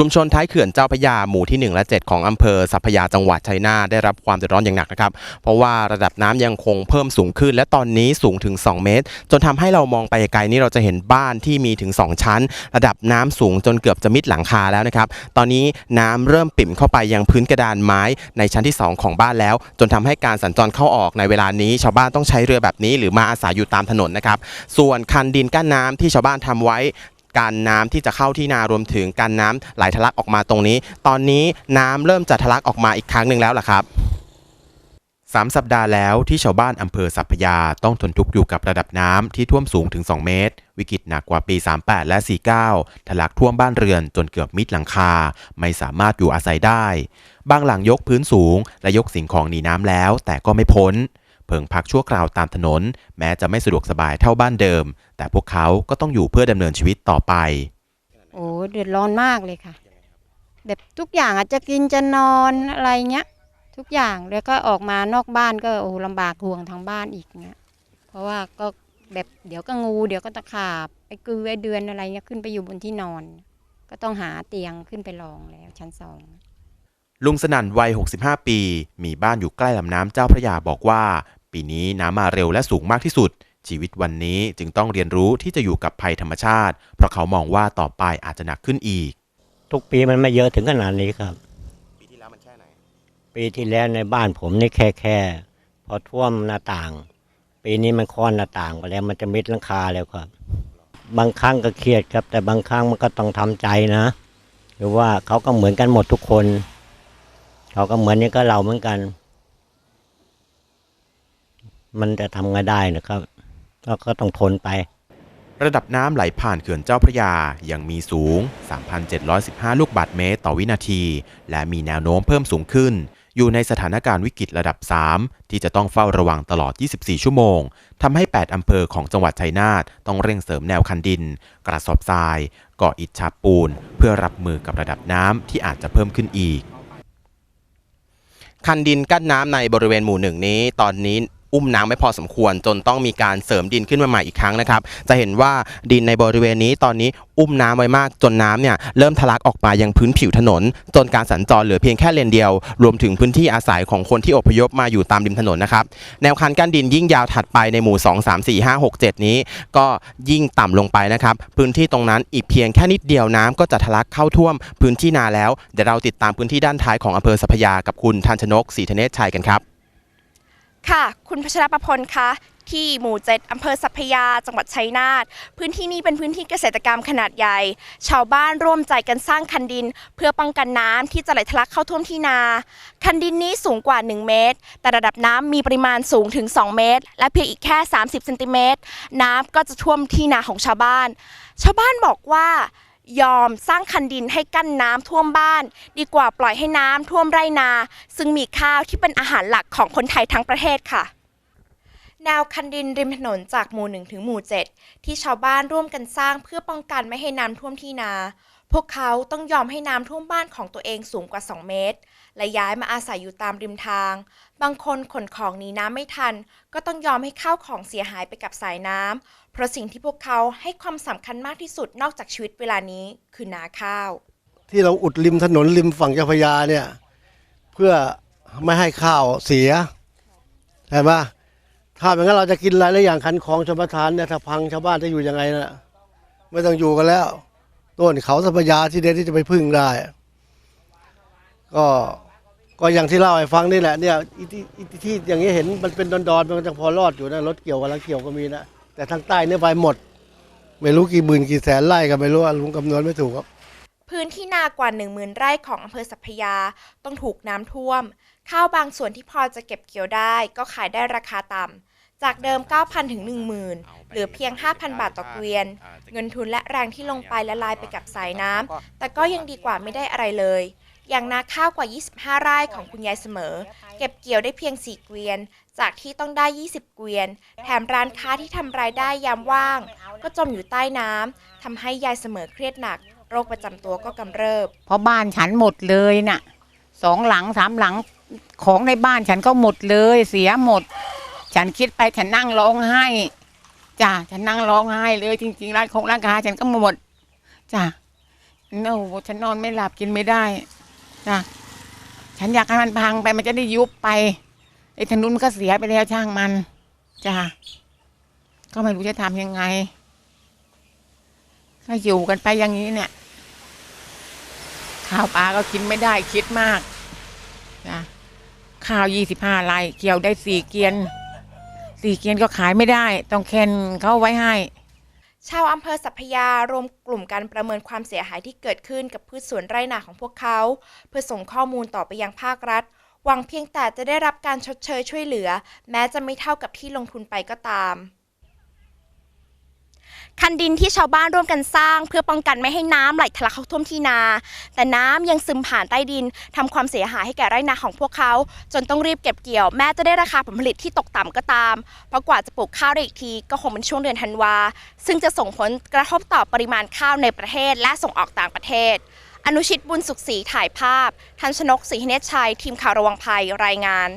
ชุมชนท้ายเขื่อนเจ้าพยาหมู่ที่ 1 และ 7 ของอำเภอสัพยาจังหวัดชัยนาทได้รับความเดือดร้อนอย่างหนักนะครับ เพราะว่าระดับน้ำยังคงเพิ่มสูงขึ้น และตอนนี้สูงถึง 2 เมตร จนทำให้เรามองไปไกลนี่เราจะเห็นบ้านที่มีถึง 2 ชั้น ระดับน้ำสูงจนเกือบจะมิดหลังคาแล้วนะครับ ตอนนี้น้ำเริ่มปิ่มเข้าไปยังพื้นกระดานไม้ในชั้นที่ 2 ของบ้านแล้ว จนทำให้การสัญจรเข้าออกในเวลานี้ ชาวบ้านต้องใช้เรือแบบนี้ หรือมาอาศัยอยู่ตามถนนนะครับส่วนคันดินกั้นน้ำที่ชาวบ้านทำไว้ การน้ำที่จะเข้าที่นารวมถึงการน้ำไหลทะลักออกมาตรงนี้ ตอนนี้น้ำเริ่มจะทะลักออกมาอีกครั้งหนึ่งแล้วล่ะครับสามสัปดาห์แล้วที่ชาวบ้านอำเภอสัพพยาต้องทนทุกข์อยู่กับระดับน้ำที่ท่วมสูงถึง 2 เมตร วิกฤตหนักกว่าปี 38 และ 49 ทะลักท่วมบ้านเรือนจนเกือบมิดหลังคา ไม่สามารถอยู่อาศัยได้ บางหลังยกพื้นสูงและยกสิ่งของหนีน้ำแล้วแต่ก็ไม่พ้น เพิงพักชั่วคราวตามถนน แม้จะไม่สะดวกสบายเท่าบ้านเดิม แต่พวกเขาก็ต้องอยู่เพื่อดำเนินชีวิตต่อไป โอ้เดือดร้อนมากเลยค่ะ แบบทุกอย่างอาจจะกินจะนอนอะไรเงี้ย ทุกอย่างแล้วก็ออกมานอกบ้านก็โอ้ลำบากห่วงทางบ้านอีกเงี้ยเพราะว่าก็แบบเดี๋ยวก็งู เดี๋ยวก็ตะขาบไอ้กือไอ้เดือนอะไรเงี้ยขึ้นไปอยู่บนที่นอน ก็ต้องหาเตียงขึ้นไปรองแล้วชั้นสอง ลุงสนั่นวัย 65 ปี มีบ้านอยู่ใกล้ลำน้ำเจ้าพระยาบอกว่า ปีนี้น้ำมาเร็วและสูงมากที่สุด ชีวิตวันนี้จึงต้องเรียนรู้ที่จะอยู่กับภัยธรรมชาติ เพราะเขามองว่าต่อไปอาจจะหนักขึ้นอีก ทุกปีมันไม่เยอะถึงขนาดนี้ครับ ปีที่แล้วมันแค่ไหน ปีที่แล้วในบ้านผมนี่แค่แค่พอท่วมหน้าต่าง ปีนี้มันค้อนหน้าต่างไปแล้วมันจะมิดหลังคาแล้วครับ บางครั้งก็เครียดครับ แต่บางครั้งมันก็ต้องทำใจนะ หรือว่าเขาก็เหมือนกันหมดทุกคน เขาก็เหมือนนี่ก็เราเหมือนกัน มันจะทำไงได้นะครับก็ก็ต้องทนไป ระดับน้ำไหลผ่านเขื่อนเจ้าพระยายังมีสูง 3,715 ลูกบาศก์เมตรต่อวินาที และมีแนวโน้มเพิ่มสูงขึ้น อยู่ในสถานการณ์วิกฤตระดับ 3 ที่จะต้องเฝ้าระวังตลอด 24 ชั่วโมง ทำให้ 8 อำเภอของจังหวัดชัยนาทต้องเร่งเสริมแนวคันดิน กระสอบทรายก่ออิฐฉาบปูน เพื่อรับมือกับระดับน้ำที่อาจจะเพิ่มขึ้นอีกคันดินกั้นน้ำในบริเวณหมู่หนึ่งนี้ ตอนนี้ อุ้มน้ำไม่พอสมควร จนต้องมีการเสริมดินขึ้นมาใหม่อีกครั้งนะครับ จะเห็นว่าดินในบริเวณนี้ตอนนี้อุ้มน้ำไว้มากจนน้ำเนี่ยเริ่มทะลักออกมายังพื้นผิวถนน จนการสัญจรเหลือเพียงแค่เลนเดียว รวมถึงพื้นที่อาศัยของคนที่อพยพมาอยู่ตามริมถนนนะครับ แนวคันกั้นดินยิ่งยาวถัดไปในหมู่ 2 3 4 5 6 7 นี้ ก็ยิ่งต่ำลงไปนะครับ พื้นที่ตรงนั้นอีกเพียงแค่นิดเดียวน้ำก็จะทะลักเข้าท่วมพื้นที่นาแล้ว เดี๋ยวเราติดตามพื้นที่ด้านท้ายของอำเภอสัพพยากับคุณทันชนกศรีธเนศชัยกันครับ ค่ะ คุณพัชรประพลคะที่หมู่เจ็ดอำเภอสัพยา จังหวัดชัยนาท พื้นที่นี้เป็นพื้นที่เกษตรกรรมขนาดใหญ่ ชาวบ้านร่วมใจกันสร้างคันดิน เพื่อป้องกันน้ำที่จะไหลทะลักเข้าท่วมที่นา คันดินนี้สูงกว่า 1 เมตร แต่ระดับน้ำมีปริมาณสูงถึง 2 เมตร และเพียงอีกแค่ 30เซนติเมตร น้ำก็จะท่วมที่นาของชาวบ้าน ชาวบ้านบอกว่า ยอมสร้างคันดินให้กั้นน้ำท่วมบ้าน ดีกว่าปล่อยให้น้ำท่วมไรนา ซึ่งมีข้าวที่เป็นอาหารหลักของคนไทยทั้งประเทศค่ะ แนวคันดินริมถนนจากหมู่ 1 ถึงหมู่ 7 ที่ชาวบ้านร่วมกันสร้างเพื่อป้องกันไม่ให้น้ำท่วมที่นา พวกเขาต้องยอมให้น้ำท่วมบ้านของตัวเองสูงกว่า 2 เมตร และย้ายมาอาศัยอยู่ตามริมทาง บางคนขนของหนีน้ำไม่ทัน ก็ต้องยอมให้ข้าวของเสียหายไปกับสายน้ำเพราะสิ่งที่พวกเขาให้ความสำคัญมากที่สุดนอกจากชีวิตเวลานี้คือนาข้าว ที่เราอุดริมถนนริมฝั่งเจ้าพระยาเนี่ยเพื่อไม่ให้ข้าวเสียใช่ไหม ถ้าอย่างนั้นเราจะกินอะไรแล้วอย่างคันคลองชมประทานเนี่ยถ้าพังชาวบ้านจะอยู่ยังไงนะไม่ต้องอยู่กันแล้ว ต้นเขาสัพพยาที่เดียที่จะไปพึ่งได้ ก็ก็อย่างที่เล่าให้ฟังนี่แหละเนี่ยที่ที่ที่อย่างนี้เห็นมันเป็นดอนๆมันจะพอรอดอยู่นะรถเกี่ยวกับลังเกี่ยวก็มีนะแต่ทางใต้เนี่ยไปหมด ไม่รู้กี่หมื่นกี่แสนไร่ก็ไม่รู้ลุงคำนวณไม่ถูกครับพื้นที่นากว่า10,000ไร่ของอำเภอสัพพยาต้องถูกน้ำท่วม ข้าวบางส่วนที่พอจะเก็บเกี่ยวได้ ก็ขายได้ราคาต่ำ จากเดิม 9,000 ถึง 10,000 เหลือเพียง 5,000 บาทต่อเกวียน เงินทุนและแรงที่ลงไปละลายไปกับสายน้ำ แต่ก็ยังดีกว่าไม่ได้อะไรเลย อย่างนาข้าวกว่า 25 ไร่ของคุณยายเสมอ เก็บเกี่ยวได้เพียง 4 เกวียน จากที่ต้องได้ 20 เกวียน แถมร้านค้าที่ทำรายได้ยามว่าง ก็จมอยู่ใต้น้ำทำให้ยายเสมอเครียดหนัก โรคประจำตัวก็กำเริบ เพราะบ้านฉันหมดเลยน่ะสองหลังสามหลังของในบ้านฉันก็หมดเลย เสียหมด ฉันคิดไปฉันนั่งร้องไห้จ้ะฉันนั่งร้องไห้เลย จริงๆร้านของร้านค้าฉันก็หมดจ้ะโอ้โหฉันนอนไม่หลับกินไม่ได้จ้ะฉันอยากให้มันพังไปมันจะได้ยุบไปไอ้ถนนมันก็เสียไปแล้วช่างมันจ้ะก็ไม่รู้จะทำยังไงก็อยู่กันไปอย่างนี้เนี่ยข้าวปลาก็กินไม่ได้คิดมากจ้ะข้าวยี่สิบห้าไร่เกี่ยวได้สี่เกียน สี่เกียนก็ขายไม่ได้ ต้องเค้นเขาไว้ให้ ชาวอำเภอสัพยารวมกลุ่มการประเมินความเสียหายที่เกิดขึ้นกับพืชสวนไร่นาของพวกเขา เพื่อส่งข้อมูลต่อไปยังภาครัฐ หวังเพียงแต่จะได้รับการชดเชยช่วยเหลือ แม้จะไม่เท่ากับที่ลงทุนไปก็ตาม คันดินที่ชาวบ้านร่วมกันสร้าง เพื่อป้องกันไม่ให้น้ำไหลทะลักเข้าท่วมที่นา แต่น้ำยังซึมผ่านใต้ดินทำความเสียหายให้แก่ไร่นาของพวกเขา จนต้องรีบเก็บเกี่ยวแม้จะได้ราคาผลผลิตที่ตกต่ำก็ตาม เพราะกว่าจะปลูกข้าวได้อีกทีก็คงเป็นช่วงเดือนธันวา ซึ่งจะส่งผลกระทบต่อปริมาณข้าวในประเทศ และส่งออกต่างประเทศ อนุชิตบุญสุขศรีถ่ายภาพ ทันชนกศรีเนชชัย ทีมข่าวระวังภัยรายงาน